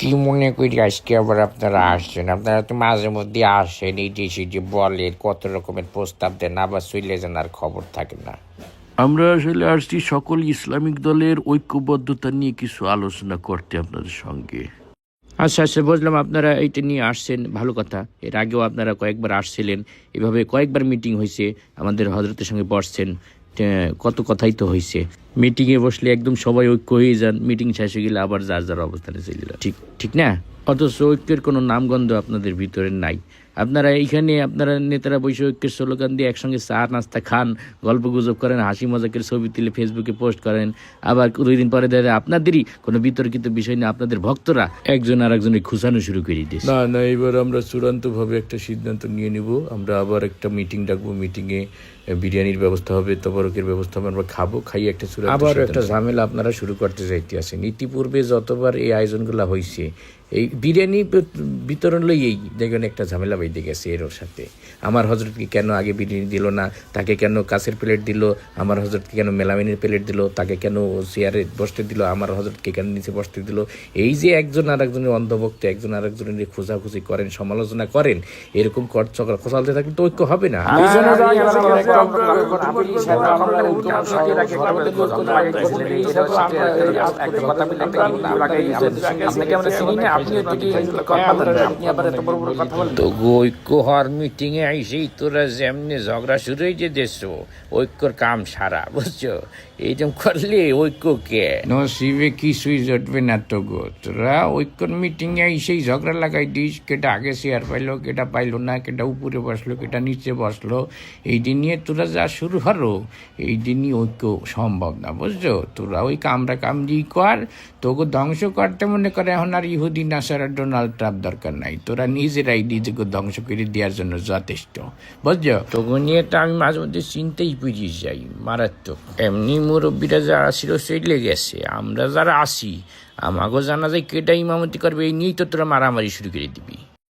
কি মনে করি আজকে আবার আপনারা আসছেন? আপনারা তো মাঝে মধ্যে আসেন এই যে সেই যে বলেন কত রকমের প্রস্তাব দেন আবার চলে যান আর খবর থাকে না। আমরা আসলে আসছি সকল ইসলামিক দলের ঐক্যবদ্ধতা নিয়ে কিছু আলোচনা করতে আপনাদের সঙ্গে। আচ্ছা আচ্ছা বুঝলাম আপনারা এইটা নিয়ে আসছেন ভালো কথা। এর আগেও আপনারা কয়েকবার আসছিলেন এভাবে কয়েকবার মিটিং হয়েছে আমাদের হজরতের সঙ্গে বসছেন। কত কথাই তো হয়েছে মিটিংয়ে বসলে একদম সবাই ঐক্য হয়ে যান মিটিং শেষ হয়ে গেলে আবার যার যার অবস্থানে চলে ঠিক ঠিক না? অথচ ঐক্যের কোনো নামগন্ধ আপনাদের ভিতরে নাই। আপনারা এইখানে আপনারা নেতারা বসে ঐক্যের স্লোগান দিয়ে একসঙ্গে চা নাস্তা খান গল্প গুজব করেন হাসি মজাকের ছবি তুলে ফেসবুকে পোস্ট করেন। আবার দুই দিন পরে দেখা আপনাদেরই কোনো বিতর্কিত বিষয় নিয়ে আপনাদের ভক্তরা একজন আর একজনের খুশানো শুরু করে দিয়েছে। না না এবার আমরা চূড়ান্তভাবে একটা সিদ্ধান্ত নিয়ে নিব। আমরা আবার একটা মিটিং ডাকবো মিটিংয়ে বিরিয়ানির ব্যবস্থা হবে তবরকের ব্যবস্থা হবে আমরা খাব খাই একটা চূড়ান্ত আবার একটা ঝামেলা আপনারা শুরু করতে চাইতে আছেন। ইতিপূর্বে যতবার এই আয়োজনগুলো হয়েছে এই বিরিয়ানি বিতরণ লইয়েই দেখবেন একটা ঝামেলা বাইতে গেছে এর ওর সাথে আমার হজরতকে কেন আগে বিরিয়ানি দিল না তাকে কেন কাছের প্লেট দিল আমার হজরতকে কেন মেলামিনের প্লেট দিল তাকে কেন চেয়ারে বসতে দিল আমার হজরতকে কেন নিচে বসতে দিল এই যে একজন আর একজনের অন্ধভক্ত একজন আর একজনের খোঁজাখুঁজি করেন সমালোচনা করেন এরকম কর চক্র খোঁচালতে থাকলে তো ঐক্য হবে না তো ঐক্য হওয়ার মিটিং এ আইসেই তোরা যেমনি ঝগড়া শুরু হয়ে যে দেশ ঐক্যর কাম সারা বুঝছ? এইরকম করলে ঐক্য কে? কিছুই জটবে না তো গো। তোরা ঐক্যর মিটিং এ আইসেই ঝগড়া লাগাই দিস কেটা আগে শেয়ার পাইলো কেটা পাইলো না কেটা উপরে বসল কেটা নিচে বসল। এই দিন নিয়ে তোরা যা শুরু হলো এই দিন নিয়ে ঐক্য সম্ভব না বুঝছ? তোরা ওই কামরা কামজি কর তোকে ধ্বংস করতে মনে করে এখন আর ইহুদি নাসার আর ডোনাল্ড ট্রাম্প দরকার নাই। তোরা নিজেরাই নিজেকে ধ্বংস করে দেওয়ার জন্য যথেষ্ট। বুঝছ? তবু নিয়ে তো আমি মাঝে মধ্যে চিন্তাই বুঝিয়ে যাই, মারাত্মক। এমনি মুরব্বীরা যারা ছিল লেগে গেছে আমরা যারা আসি আমাকেও জানা যায় কেটাই ইমামতি করবে, এই নিয়েই তো তোরা মারামারি শুরু করে দিবি।